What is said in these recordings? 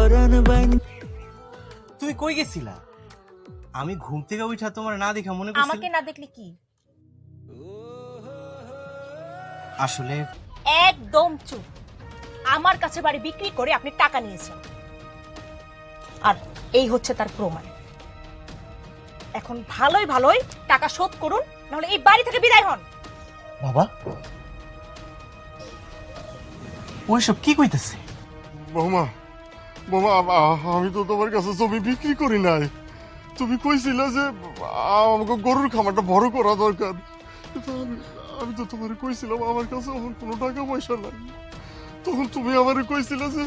बन তুই কই গেছিলা? আমি ঘুম থেকে উঠা তোমার না দেখা মনে করছি আমাকে না দেখলে কি? আসলে একদম চুপ। আমার কাছে বাড়ি বিক্রি করে আপনি টাকা নিয়েছেন। আর এই হচ্ছে তার প্রমাণ। এখন ভালোই ভালোই টাকা শোধ করুন নাহলে এই বাড়ি থেকে বিদায় হন। বাবা? ওইসব কি কইতেছে? বৌমা আমি তো তোমার কাছে জমি বিক্রি করি নাই। তুমি কইছিলে যে আমাকে গরুর খামারটা বড় করা দরকার। আমি তো তোমার কইছিলাম, আমার কাছে এখন কোনো টাকা পয়সা নাই। তখন তুমি আমার কইছিলে যে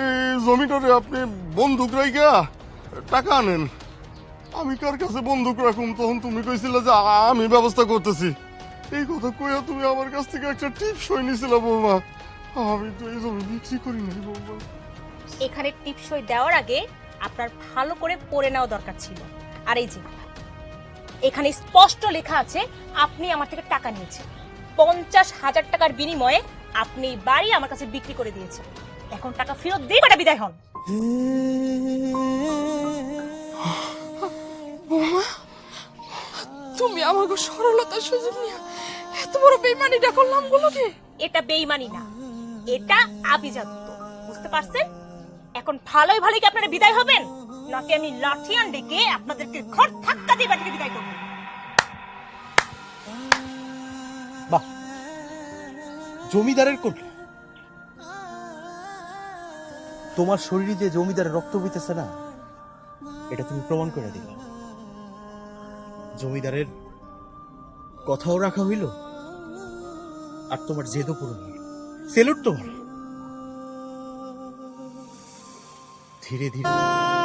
এই জমিটারে আপনি বন্দুক রাইগা টাকা আনেন। আমি কার কাছে বন্দুক রাখুম? তখন তুমি কইছিলে যে আমি ব্যবস্থা করতেছি। এই কথা কইয়া তুমি আমার কাছ থেকে একটা টিপ সই নিছিলে বৌমা। আমি তো এই জমি বিক্রি করি নাই বৌমা। এখানে টিপসই দেওয়ার আগে আপনার ভালো করে পড়ে নেওয়া দরকার ছিল। আর এই যে এখানে স্পষ্ট লেখা আছে আপনি আমার থেকে টাকা নিয়েছেন। পঞ্চাশ হাজার টাকার বিনিময়ে আপনি বাড়ি আমার কাছে বিক্রি করে দিয়েছেন। এখন টাকা ফেরত দিয়ে বাটা বিদায় হন। তুমি আমাকে সরলতার সুযোগ নিয়ে এত বড় করলাম গুলোকে এটা বেইমানি না এটা আভিজাত্য বুঝতে পারছেন? এখন ভালোই ভালোই কি আপনারা বিদায় হবেন? নাকি আমি লাঠিয়ান ডেকে আপনাদেরকে ঘর ধাক্কা দিয়ে বাড়ি থেকে বিদায় করব? বাহ। জমিদারের কোল তোমার শরীরে যে জমিদারের রক্ত বইতেছে না, এটা তুমি প্রমাণ করে দিলা। জমিদারের কথাও রাখা হইল, আর তোমার জেদও পূরণ হইল। সেলুট তোমার। ধীরে ধীরে